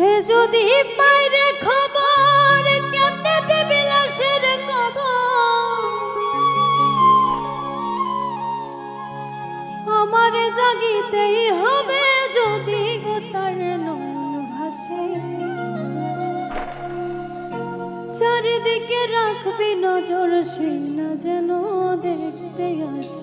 সে যদি পাইরে খবর, কেমনে দেবে লাশের কবর? আমারে জাগিতেই হবে যদি গো তার নয়ন ভাসে। চারিদিকে রাখবি নজর সে না যেন দেখতে আসে।